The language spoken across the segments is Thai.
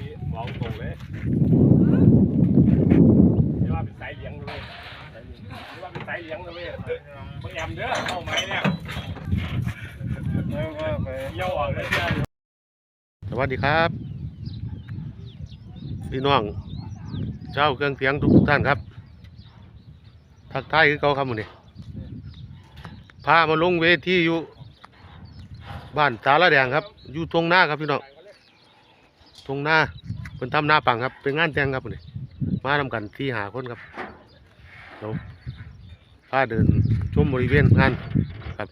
นี้มองตรงเลยเรียกว่าเป็นสายเลี้ยงเลยเรียกว่าเป็นสายเลี้ยงเลยบางแอมเด้อเข้าไหมเนี่ยเยี่ยวออกเลยสวัสดีครับ พี่น้องเจ้าเครื่องเสียงทุกท่านครับ ทักทายคือเก่าครับมื้อนี้พามาลงเวทีอยู่ บ้านตาละแดงครับ อยู่ตรงหน้าครับพี่น้อง รงหน้าเป็นทำหน้าปังครับ เป็นงานแต่งครับนี้มาทำกันที่หาคนครับเราพาเดินชมบริเวณงานครับ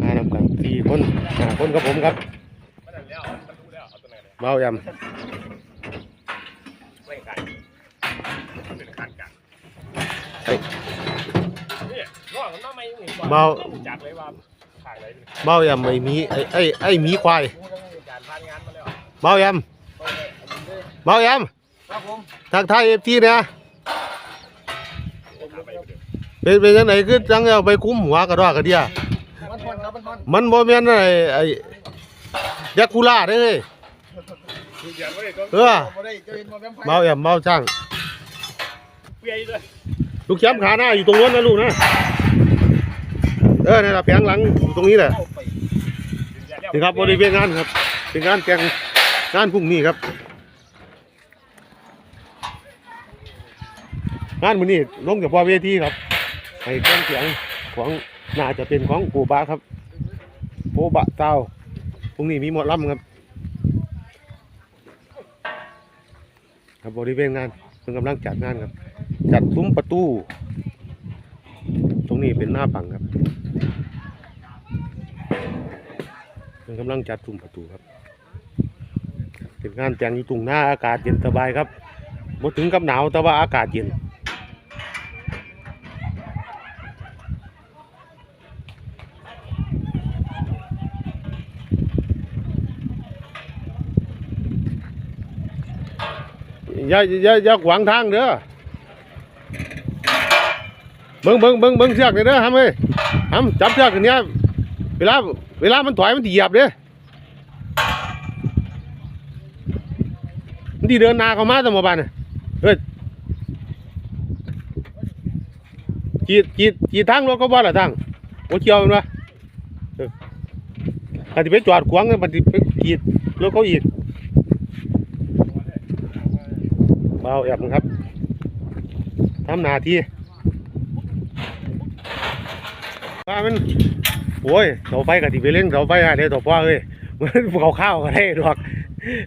มาทำกันที่คนหาคนครับผมครับมันนั่นแล้วมันรู้แล้วเอายเบายำเอ้ยนี่ร่องมันมาเบาเลยว่างไหนเป็นเบายำไอ้มีไอ้ไอ้ไอ้มีควาย การพานงาน มาแล้วเบายำเบายครับผมำทักทายเอฟทีเนี่ยไปเดี๋ยวเป็นเป็นจังไหนคือจังเอาไปคุ้มหัวกระดอกกระเดียมันทอนครับมันทอนมันบ่แม่นไอ้ไอ้ยาคูล่าเด้อเฮ้ยดูเดือนไว้ก็เออบ่ได้เจะเห็นบ่แม่นไฟเบายำเบาช่างเปียด้วยลูกแชมป์ขาหน้าอยู่ตรงนู้นนะลูกนะเออนี่นละแผงหลังอยู่ตรงนี้แหละเข้าไปนี่ครับบริเวณงานครับเป็นงานแต่ง งานพรุ่งนี้ครับ งานมื้อนี้ลงจากพ่อเวทีครับให้เครื่องเสียงของน่าจะเป็นของปูบาครับโบบะเต้าพรุ่งนี้มีหมดล่ำครับ ครับบริเวณงานเพิ่งกำลังจัดงานครับ จัดซุ้มประตู ตรงนี้เป็นหน้าปังครับเพิ่งกำลังจัดซุ้มประตูครับ เป็นงานแต่งอยู่ตรงหน้าอากาศเย็นสบายครับบ่ถึงกับหนาวแต่ว่าอากาศเย็นอย่าอย่าอย่าขวางทางเด้อเบิ่งเบิ่งเบิ่งเบิ่งเชือกนี่เด้อทำเอ้ยทำจับเชือกอันเนี้ยเวลาเวลามันถอยมันเหยียบเด้อ มันสิเดินนาเขามาแต่หมู่บ้านน่ะเฮ้ยจีดจีดจีดทางรถก็บ่ละทางบ่เกี่ยวมันวะเออถ้าสิไปจอดขวางกันมันสิไปจีดรถเขาอีกเบาแอบนะครับทำนาทีว่ามันโอ้ยเสาไฟกับที่ไปเลี้ยงเสาไฟอะเดี๋ยวต่อพ่อเอ้ยมันเขาข้าวก็ได้ดอก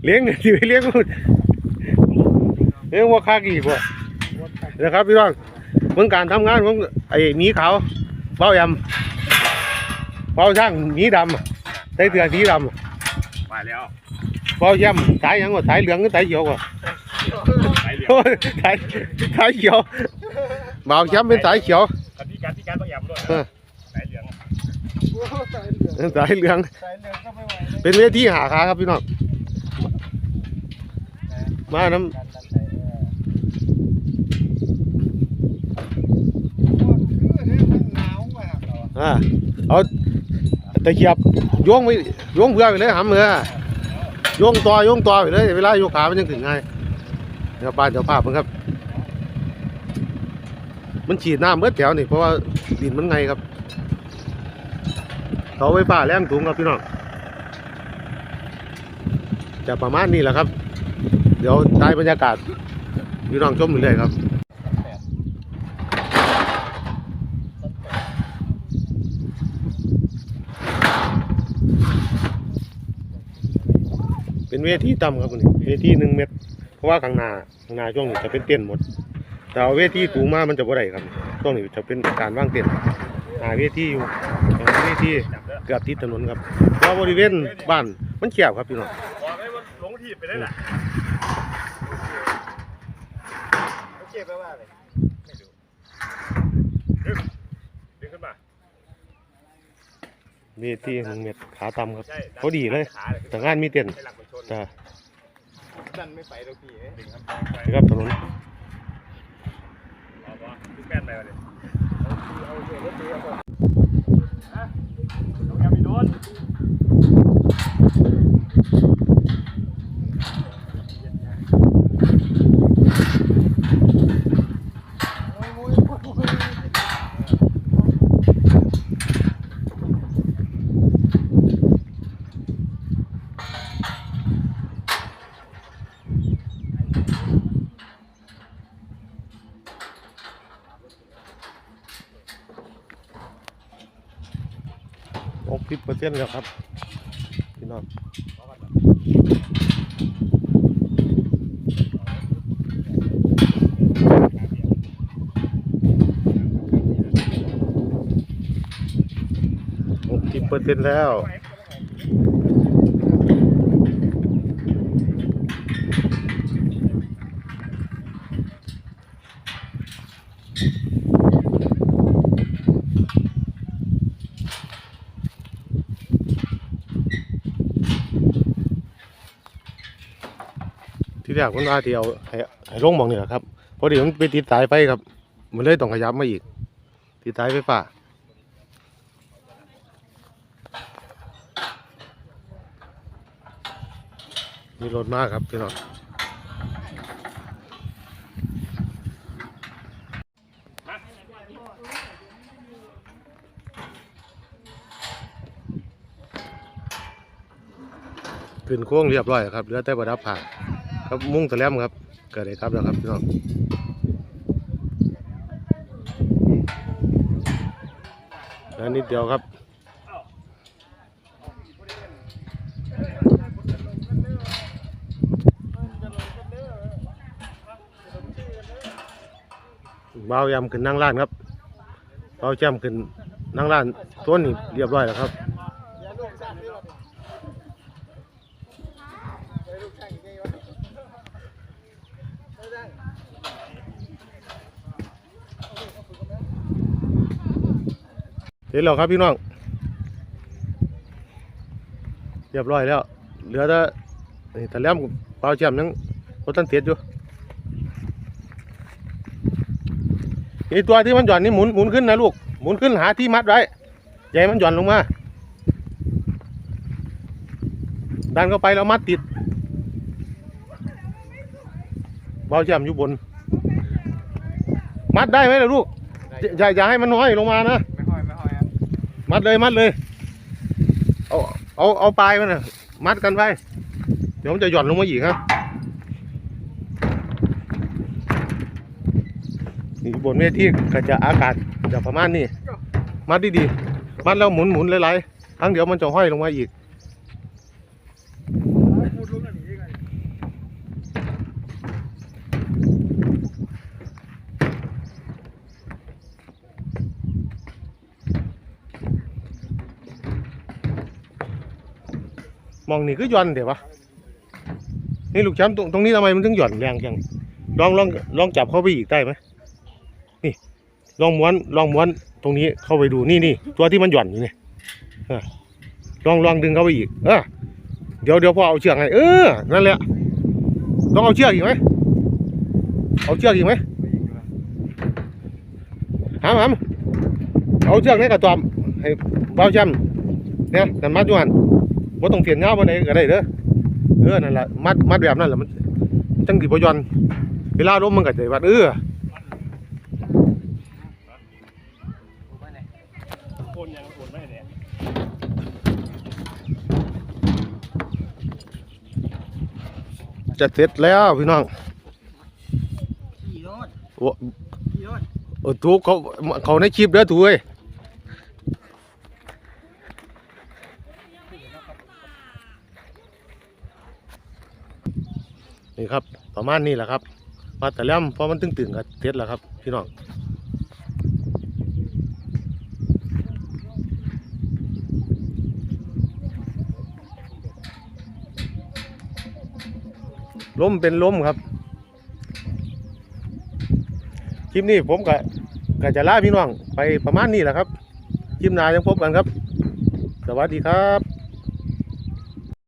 เลี้ยงที่ไปเลี้ยง เลี้ยงว่าค่ากี่กว่านะครับพี่น้องเมื่อการทำงานของไอ้หมีขาวเบาแอมเบาช่างหมีดำอะใส่เสื้อสีดำอะมาแล้วเบาแยมสายหยังว่าสายเหลืองหรือสายเขียวกว่าสายเหลียวโอ้ยสายสายเขียวบ่าวช้ำเป็นสายเขียวกับที่การที่การต้องยำด้วยเออสายเหลืองโอ้สายเหลืองสายเหลืองสายเหลืองก็ไม่ไหวเลยเป็นเวทีหาขาครับพี่น้องมาน้การดันสายเออคือเนี่ยมันหนาวมากเรา อ่าเอาตะเกียบโยงไปโยงเพื่อไปเลยหำเออโยงต่อโยงต่อไปเลยเวลาโยกขามันยังถึงไงเดี๋ยวปานเดี๋ยวภาพมันครับ มันฉีดน้ำเมื่อแถวนี่เพราะว่าดินมันไงครับเขาไฟฟ้าแรงสูงครับพี่น้องจะประมาณนี้แหละครับ เดี๋ยวถ่ายบรรยากาศพี่น้องชมไปเลยครับ เป็นเวทีต่ำครับวันนี้เวทีหนึ่งเมตร เพราะว่าข้างหน้าข้างหน้าช่วงนี้จะเป็นเต้นท์หมด แต่เอาเวทีสูงมามันจะบ่ได้ครับช่วงนี้จะเป็นการว่างเต้นท์หาเวทีอยู่หาเวทีเกือบติดถนนครับเพราะบริเวณบ้านมันแคบครับพี่น้องบอกให้มันหลงทีบไปได้แหละโอเคไปว่าเลย ไม่ดูดึงดึงขึ้นมา เวทีหนึ่งเมตรขาต่ำครับใช่พอดีเลยขาเลย แต่งานมีเต้นท์ให้หลังมันชนแต่ดันไม่ไปแล้วพี่เอ้ยดึงครับนี่ครับถนนเอาวะดึงแป้นไปวะเนี่ย เอาเถอะรถตีเอาก่อน น้องยามีโดน กสิบเปอร์เซ็นแล้วครับ พี่น้องหกสิบเปอร์เซ็นต์แล้ว แรกมันว่าที่เอาให้ให้ลงมองนี่แหละครับพอดีมันไปติดสายไฟครับ มันเลยต้องขยับมาอีก ติดสายไฟฟ้ามีรถมากครับพี่น้องขึ้นโค้งเรียบร้อยครับเหลือแต่ประดับผ่าน ครับมุ่งตะแลมครับเกิดอะไรครับแล้วครับพี่น้องแล้วนิดเดียวครับเบายำขึ้นนั่งร้านครับเบาแจ่มขึ้นนั่งร้านตัวนี้เรียบร้อยแล้วครับ อย่าลูกช่างนี่วะอย่าลูกช่างยังไงวะไม่ได้เห็นแล้วครับพี่น้อง เรียบร้อยแล้ว เหลือแต่นี่ตะแลมกับเปล่าแจ่มยังรถตันเตียดอยู่นี่ตัวที่มันหย่อนนี่หมุนหมุนขึ้นนะลูก หมุนขึ้นหาที่มัดไว้ให้มันหย่อนลงมา ดันเข้าไปแล้วมัดติด เบาแจ่มอยู่บน มัดได้ไหมล่ะลูก อย่าอย่าให้มันน้อยลงมานะ ไม่ค่อยไม่ค่อยครับมัดเลยมัดเลย เอาเอาเอาปลายมันนะมัดกันไว้ เดี๋ยวมันจะหย่อนลงมาอีกครับนี่บนเวทีก็จะอากาศจะประมาณนี้ มัดดีๆ มัดแล้วหมุนหมุนหลายๆครั้งเดี๋ยวมันจะห้อยลงมาอีก พูดลูกนั่นนี่ไง มองนี่ก็หย่อนเดี๋ยววะนี่ลูกแชมป์ตรงตรงนี้ทำไมมันถึงหย่อนแรงจังลองลองลองจับเข้าไปอีกได้ไหมนี่ ลองม้วนลองม้วนตรงนี้เข้าไปดูนี่นี่ตัวที่มันหย่อนอยู่นี่เออลองลองดึงเข้าไปอีกเออเดี๋ยวเดี๋ยวพอเอาเชือกให้เออนั่นแหละต้องเอาเชือกอีกไหมเอาเชือกอีกไหมหามหามเอาเชือกนี่กระตอมให้เบาจำเนี่ยนั่มัดอยู่หัน บ่ต้องเปลี่ยนเงาบ่ได้ก็ได้เด้อเออนั่นล่ะมัดมัดแบบนั้นล่ะมันมันจังสิบ่ย่อนเวลาลมมันก็จะวัดเออโอนยังโอนไม่เนี่ยจะเสร็จแล้วพี่น้องขี่รถโอ้ขี่รถเออถูกเขาเขาในคลิปเด้อถูกเอ้ย นี่ครับ ประมาณนี้แหละครับว่าแต่แล้วพอมันตึงๆก็เสร็จแล้วครับ พี่น้องล้มเป็นล้มครับ คลิปนี้ผมก็ก็จะล่าพี่น้องไปประมาณนี้แหละครับ คลิปหน้ายังพบกันครับ สวัสดีครับ